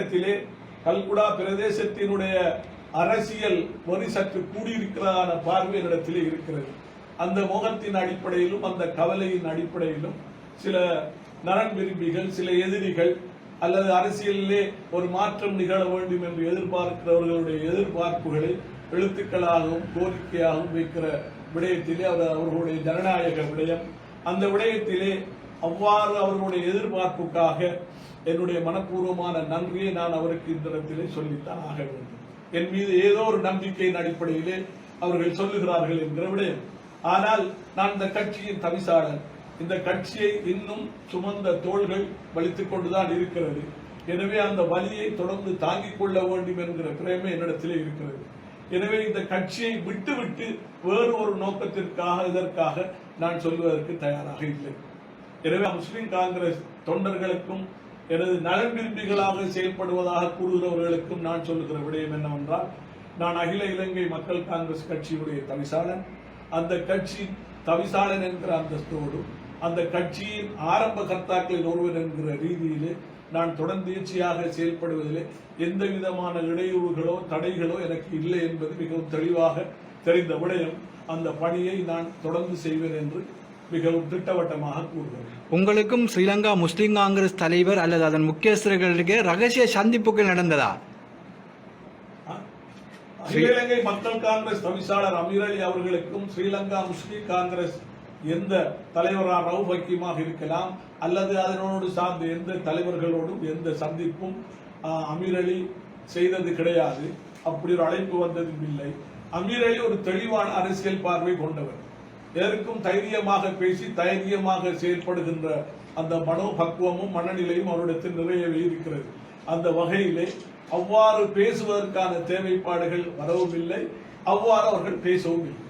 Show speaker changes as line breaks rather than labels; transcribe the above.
விடயத்திலே கல்குடா பிரதேசத்தினுடைய அரசியல் வரி சற்று கூடியிருக்கிறதான பார்வை என்னிடத்திலே இருக்கிறது. அந்த மோகத்தின் அடிப்படையிலும் அந்த கவலையின் அடிப்படையிலும் சில நலன் விரும்பிகள் சில எதிரிகள் அல்லது அரசியலிலே ஒரு மாற்றம் நிகழ வேண்டும் என்று எதிர்பார்க்கிறவர்களுடைய எதிர்பார்ப்புகளை எழுத்துக்களாகவும் கோரிக்கையாகவும் வைக்கிற விடயத்திலே அவர் அவர்களுடைய ஜனநாயக விடயம். அந்த விடயத்திலே அவ்வாறு அவர்களுடைய எதிர்பார்ப்புக்காக என்னுடைய மனப்பூர்வமான நன்றியை நான் அவருக்கு இந்த இடத்திலே சொல்லித்தான் ஆக வேண்டும். என் மீது ஏதோ ஒரு நம்பிக்கையின் அடிப்படையிலே அவர்கள் சொல்லுகிறார்கள் என்கிற விடயம். ஆனால் நான் இந்த கட்சியின் தவிசாளர் இந்த கட்சியை இன்னும் சுமந்த தோள்கள் வலித்துக் கொண்டுதான் இருக்கிறது. எனவே அந்த வலியை தொடர்ந்து தாங்கிக் கொள்ள வேண்டும் என்கிற பிரேமை என்னிடத்திலே இருக்கிறது. எனவே இந்த கட்சியை விட்டுவிட்டு வேறு ஒரு நோக்கத்திற்காக இதற்காக நான் சொல்வதற்கு தயாராக இல்லை. எனவே முஸ்லிம் காங்கிரஸ் தொண்டர்களுக்கும் எனது நலன் விரும்பிகளாக செயல்படுவதாக கூறுகிறவர்களுக்கும் நான் சொல்லுகிற விடயம் என்னவென்றால் நான் அகில இலங்கை மக்கள் காங்கிரஸ் கட்சியுடைய தவிசாளன். அந்த கட்சி தவிசாளன் என்கிற அந்தஸ்தோடு அந்த கட்சியின் ஆரம்ப கர்த்தாக்களில் ஒருவர் என்கிற ரீதியிலே நான் தொடர்ந்தேர்ச்சியாக செயல்படுவதிலே எந்த விதமான இடையூறுகளோ தடைகளோ எனக்கு இல்லை என்பது மிகவும் தெளிவாக தெரிந்த விடயம். அந்த பணியை நான் தொடர்ந்து செய்வேன் என்று மிகவும் திட்டவட்டமாக கூறுகிறேன்
உங்களுக்கும் ஸ்ரீலங்கா முஸ்லிம் காங்கிரஸ் தலைவர் அல்லது அதன் முக்கியஸ்தர்களுக்கு ரகசிய சந்திப்புகள் நடந்ததா?
இலங்கை மக்கள் காங்கிரஸ் தவிசாளர் அமீர் அலி அவர்களுக்கும் ஸ்ரீலங்கா முஸ்லிம் காங்கிரஸ் எந்த தலைவராக ரவுப் ஹக்கீமாக இருக்கலாம் அல்லது அதனோடு சார்ந்த எந்த தலைவர்களோடும் எந்த சந்திப்பும் ஆஹ், அமீர் அலி செய்தது கிடையாது. அப்படி ஒரு அழைப்பு வந்ததும் இல்லை. அமீர் அலி ஒரு தெளிவான அரசியல் பார்வை கொண்டவர். எதற்கும் தைரியமாக பேசி தைரியமாக செயல்படுகின்ற அந்த மனோபக்குவமும் மனநிலையும் அவரிடத்தில் நிறையவே இருக்கிறது. அந்த வகையிலே அவ்வாறு பேசுவதற்கான தேவைப்பாடுகள் வரவும் இல்லை அவ்வாறு அவர்கள் பேசவும் இல்லை